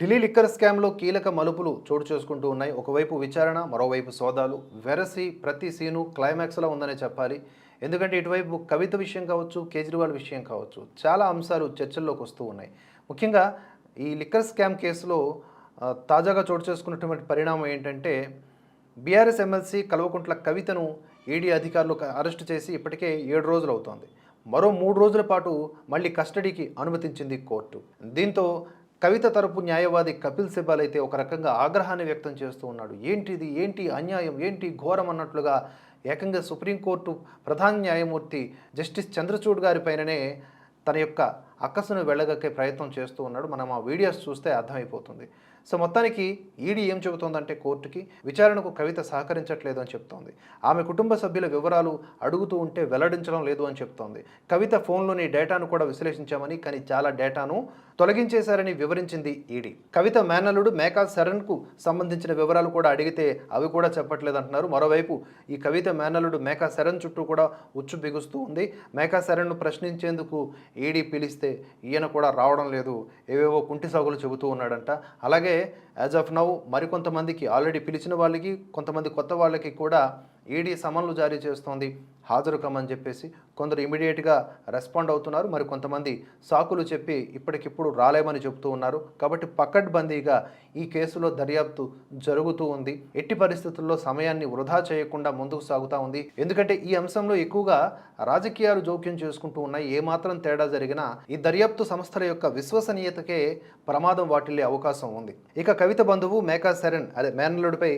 Delhi liquor స్కామ్లో కీలక మలుపులు చోటు చేసుకుంటూ ఉన్నాయి. ఒకవైపు విచారణ మరోవైపు సోదాలు. వెరసి ప్రతి సీను క్లైమాక్స్లో ఉందనే చెప్పాలి. ఎందుకంటే ఇటువైపు కవిత విషయం కావచ్చు కేజ్రీవాల్ విషయం కావచ్చు చాలా అంశాలు చర్చల్లోకి వస్తూ ఉన్నాయి. ముఖ్యంగా ఈ లిక్కర్ స్కామ్ కేసులో తాజాగా చోటు చేసుకున్నటువంటి పరిణామం ఏంటంటే బీఆర్ఎస్ ఎమ్మెల్సీ కల్వకుంట్ల కవితను ఈడీ అధికారులు అరెస్ట్ అరెస్టు చేసి ఇప్పటికే ఏడు రోజులు అవుతోంది మరో మూడు రోజుల పాటు మళ్ళీ కస్టడీకి అనుమతించింది కోర్టు. దీంతో కవిత తరపు న్యాయవాది కపిల్ సిబాల్ అయితే ఒక రకంగా ఆగ్రహాన్ని వ్యక్తం చేస్తూ ఉన్నాడు. ఏంటిది? ఏంటి అన్యాయం? ఏంటి ఘోరం? అన్నట్లుగా ఏకంగా సుప్రీంకోర్టు ప్రధాన న్యాయమూర్తి జస్టిస్ చంద్రచూడ్ గారి పైననే తన యొక్క అక్కసును వెళ్ళగక్కే ప్రయత్నం చేస్తూ ఉన్నాడు. మనం ఆ వీడియోస్ చూస్తే అర్థమైపోతుంది. సో మొత్తానికి ఈడీ ఏం చెబుతోందంటే కోర్టుకి విచారణకు కవిత సహకరించట్లేదు అని చెప్తోంది. ఆమె కుటుంబ సభ్యుల వివరాలు అడుగుతూ ఉంటే వెల్లడించడం లేదు అని చెప్తోంది. కవిత ఫోన్లోని డేటాను కూడా విశ్లేషించామని కానీ చాలా డేటాను తొలగించేశారని వివరించింది ఈడీ. కవిత మేనల్లుడు మేకా శరణ్కు సంబంధించిన వివరాలు కూడా అడిగితే అవి కూడా చెప్పట్లేదు అంటున్నారు. మరోవైపు ఈ కవిత మేనల్లుడు మేకా శరణ్ చుట్టూ కూడా ఉచ్చు బిగుస్తూ ఉంది. మేకా శరణ్ను ప్రశ్నించేందుకు ఈడీ పిలిస్తే ఈయన కూడా రావడం లేదు. ఏవేవో కుంటి సాగులు చెబుతూ ఉన్నాడంట. అలాగే యాజ్ ఆఫ్ నౌ మరికొంతమందికి ఆల్రెడీ పిలిచిన వాళ్ళకి కొంతమంది కొత్త వాళ్ళకి కూడా ఈడీ సమన్లు జారీ చేస్తోంది. హాజరు కమ్మని చెప్పేసి కొందరు ఇమీడియట్గా రెస్పాండ్ అవుతున్నారు. మరి కొంతమంది సాకులు చెప్పి ఇప్పటికిప్పుడు రాలేమని చెబుతూ ఉన్నారు. కాబట్టి పకడ్బందీగా ఈ కేసులో దర్యాప్తు జరుగుతూ ఉంది. ఎట్టి పరిస్థితుల్లో సమయాన్ని వృధా చేయకుండా ముందుకు సాగుతూ ఉంది. ఎందుకంటే ఈ అంశంలో ఎక్కువగా రాజకీయాలు జోక్యం చేసుకుంటూ ఉన్నాయి. ఏమాత్రం తేడా జరిగినా ఈ దర్యాప్తు సంస్థల యొక్క విశ్వసనీయతకే ప్రమాదం వాటిల్లే అవకాశం ఉంది. ఇక కవిత బంధువు మేకా శరణ్ అదే మేనల్లుడిపై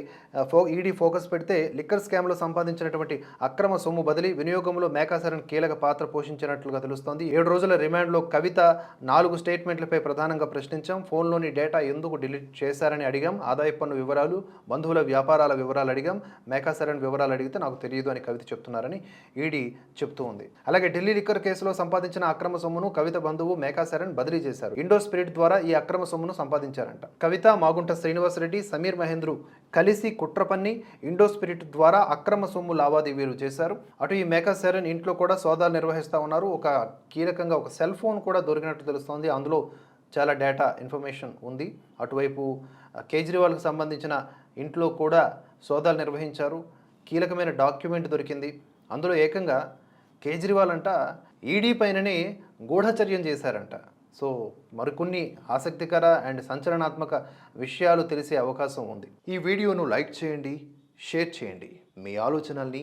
ఫో ఈడీ ఫోకస్ పెడితే లిక్కర్ స్కామ్లో సంపాదించినటువంటి అక్రమ సొమ్ము బదిలీ వినియోగంలో మేకా కీలక పాత్ర పోషించినట్లుగా తెలుస్తోంది. ఏడు రోజుల రిమాండ్లో కవిత నాలుగు స్టేట్మెంట్లపై ప్రధానంగా ప్రశ్నించాం. ఫోన్లోని డేటా ఎందుకు డిలీట్ చేశారని అడిగాం. ఆదాయ పన్ను వివరాలు బంధువుల వ్యాపారాల వివరాలు అడిగాం. మేకా వివరాలు అడిగితే నాకు తెలియదు అని కవిత చెప్తున్నారని ఈడీ చెప్తూ ఉంది. అలాగే ఢిల్లీ లిక్కర్ కేసులో సంపాదించిన అక్రమ సొమ్మును కవిత బంధువు మేకా బదిలీ చేశారు. ఇండో స్పిరిట్ ద్వారా ఈ అక్రమ సొమ్మును సంపాదించారంట. కవిత మాగుంట శ్రీనివాసరెడ్డి సమీర్ మహేంద్రు కలిసి కుట్రపన్ని ఇండో స్పిరిట్ ద్వారా అక్రమ సొమ్ము లావాదేవీలు చేశారు. అటు ఈ మేకా శరణ్ ఇంట్లో కూడా సోదాలు నిర్వహిస్తూ ఉన్నారు. ఒక కీలకంగా ఒక సెల్ ఫోన్ కూడా దొరికినట్టు తెలుస్తోంది. అందులో చాలా డేటా ఇన్ఫర్మేషన్ ఉంది. అటువైపు కేజ్రీవాల్కి సంబంధించిన ఇంట్లో కూడా సోదాలు నిర్వహించారు. కీలకమైన డాక్యుమెంట్ దొరికింది. అందులో ఏకంగా కేజ్రీవాల్ అంట ఈడీ పైననే గూఢచర్యం చేశారంట. సో మరికొన్ని ఆసక్తికర అండ్ సంచలనాత్మక విషయాలు తెలిసే అవకాశం ఉంది. ఈ వీడియోను లైక్ చేయండి షేర్ చేయండి. మీ ఆలోచనల్ని